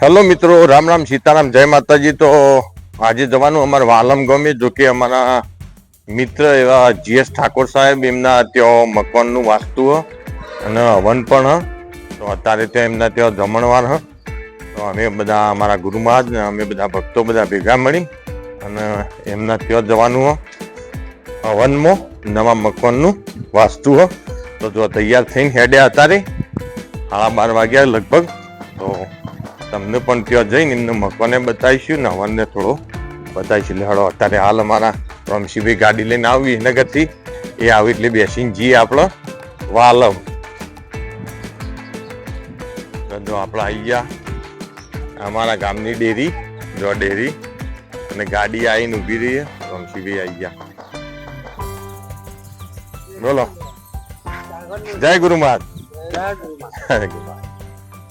Hello મિત્રો, રામ રામ, સીતારામ, જય માતાજી. તો આજે જવાનું અમારે વાલમ ગમે, જો કે અમારા મિત્ર એવા જીએસ ઠાકોર સાહેબ, એમના ત્યાં મકવાનનું વાસ્તુ અને હવન પણ તો અત્યારે ત્યાં એમના ત્યાં જમણવાર હ. તો અમે બધા અમારા ગુરુ મહારાજ ને અમે બધા ભક્તો બધા ભેગા મળી અને એમના ત્યાં જવાનું હવનમાં નવા મકવાનનું વાસ્તુ હ. તો જો તૈયાર થઈને હેડ્યા અત્યારે, સાડા બાર વાગ્યા લગભગ. તમને પણ ત્યાં જઈને એમને મકવાને બતાવીશું ને હવનને થોડો બતાવીશું. એટલે હળો અત્યારે હાલ અમારા રમશીભાઈ ગાડી લઈને આવી નગરથી. એ આવી એટલે બેસીને જઈએ આપણે વાલમ. જો આપણે આવી ગયા અમારા ગામની ડેરી જો ડેરી. અને ગાડી આવીને ઊભી રહીએ રમશીભાઈ આવી ગયા. બોલો. જય ગુરુ મહારાજ જય ગુરુ મહારાજ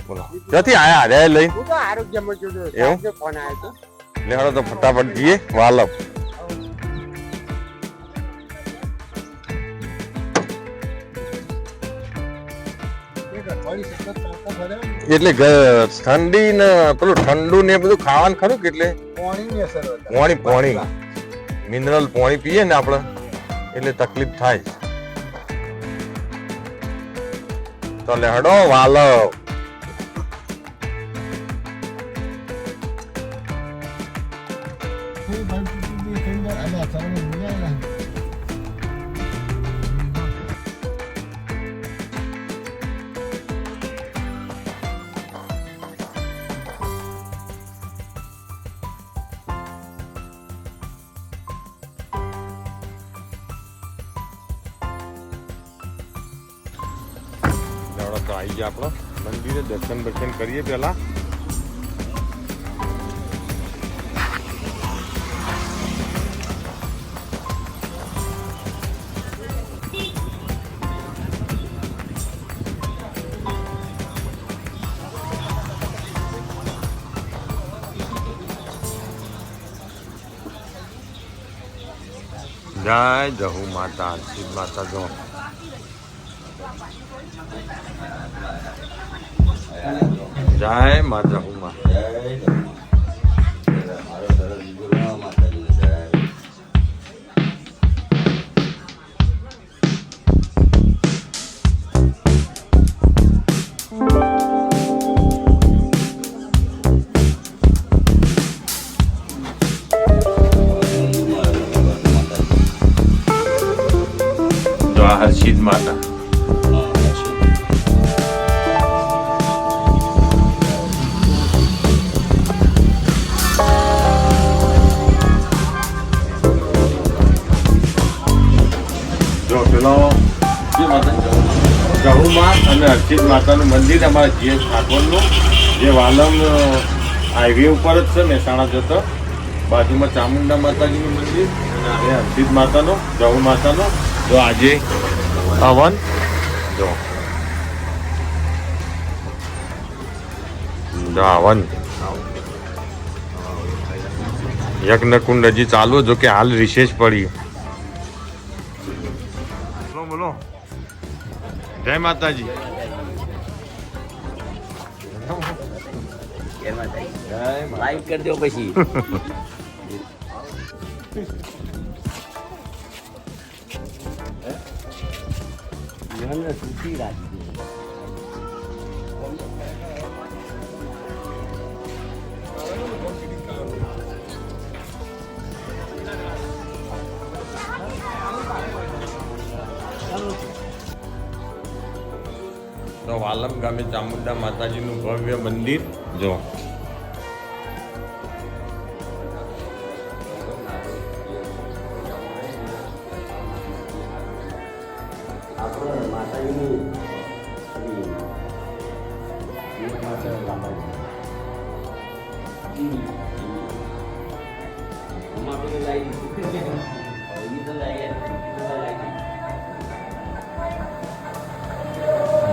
બોલો. ક્યાંથી આયા? અરે લઈ હું તો આરોગ્યમાં જોડો એવું? ફોન આવ્યો તો. લે તો ફટાફટ જઈએ. વાલમ એટલે ઠંડી ને પેલું ઠંડુ ને બધું ખાવાનું ખરું કે એટલે? પોણી પોણી. મિનરલ પોણી પીએ ને આપણે. એટલે તકલીફ થાય. તો લે હડો તો આવી ગયા આપણો. મંદિરે દર્શન દર્શન કરીએ પેલા જય જહુ માતા શિવ માતા જો જય માતા ઉમા હર્ષિદ માતા. જો પેલો ગહુમાં અને અર્ચિત માતાનું મંદિર અમારા જીએસ ઠાકોરનું, જે વાલમ હાઈવે ઉપર જ છે, મહેસાણા જતો. બાજુમાં ચામુંડા માતાજીનું મંદિર અને અર્ચિત માતાનો, ગહુ માતાનો. જો આજે હવન, જો. હવન. યજ્ઞ કુંડ હજી ચાલુ જો કે હાલ રિશેષ પડી. બોલો. જય માતાજી. લાઈક કરી દો પછી. સુખી રાખી દે. તો વાલમ ગામે ચામુંડા માતાજીનું ભવ્ય મંદિર જો આપણે માતાજીની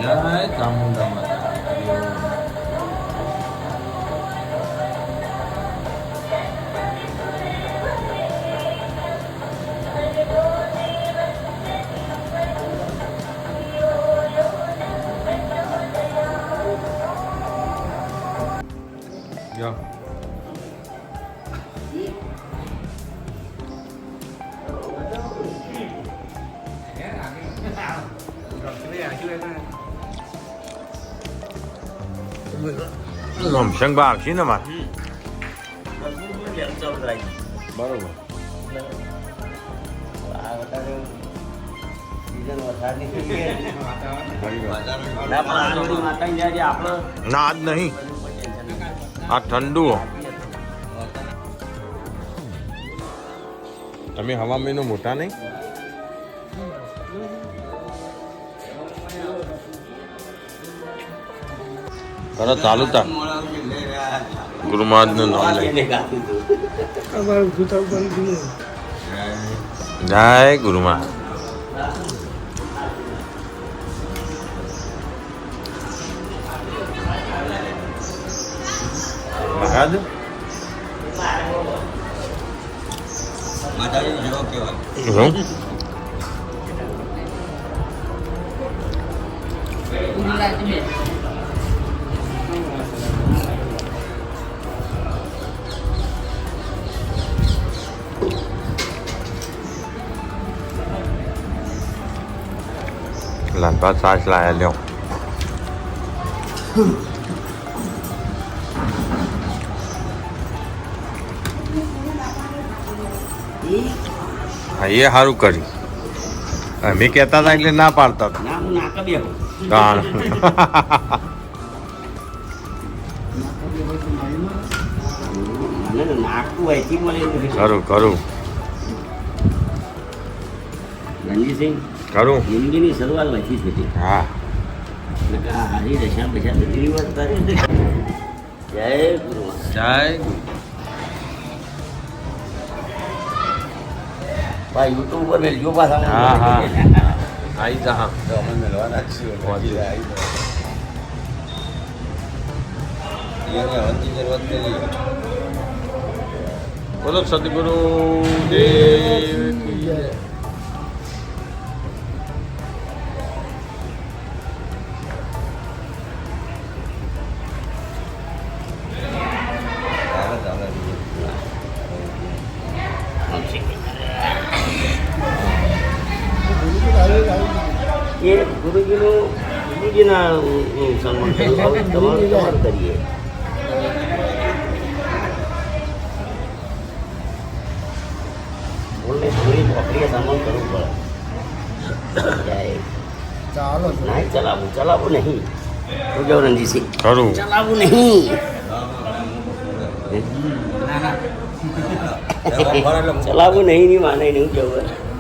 પેલી એક લમસંગ આવશે ને મારે બરોબર. ના, જે આપણો ના આજ નહીં આ ઠંડુ તમે હવા મહિનો મોટા નહીં કરો ચાલુ તા ગુરુ મહારાજનું નામ લઈ. જય ગુરુ મહારાજ મહારાજ હમ? સાસ લાયા લ્યો હા એ સારું કર્યું. અમે કહેતા હતા એટલે ના પાડતા હતા. ખરું ખરું રણજીતસિંહ, ખરું જિંદગીની શરૂઆત વહેતી જ હતી. હા. હારી દશા પૈસા બધી વાત કરે જય ગુરુ. જય ભાઈ યુટ્યુબ પર મેલજો પાછા હા હા. આઈ જા હા. બોલો સદગુરુ દેવ કી ગુરુજીનું ગુરુજીના સન્માન કર્યું તમારું તમારું કરીએ બોલને થોડી પકડીએ સન્માન કરવું પડે જય નહીં ચલાવવું ચલાવવું નહીં શું રણજીતસિંહ ખરું ચલાવવું નહીં ચલાવવું નહીં ની માને નહીં કેવું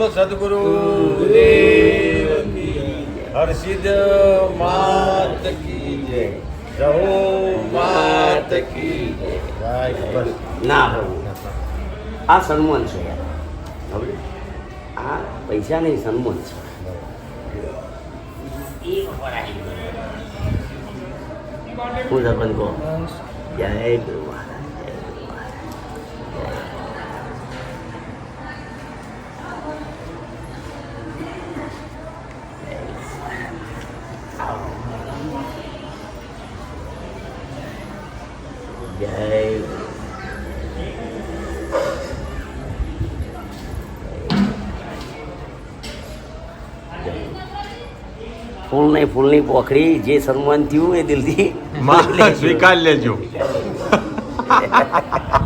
બોલો સદગુરુ હર્ષિદ માત કી જય. જહો માત કી જય. ના પ્રભુ આ સન્માન છે. હવે આ પૈસા નહીં સન્માન છે. હું સરપંચ કહો. જય ગુરુ મહારાજ જય ગુરુ મહારાજ જય ગુરુ ફૂલ નહીં ફૂલની પોખડી જે સન્માન થયું એ દિલથી સ્વીકાર લેજો.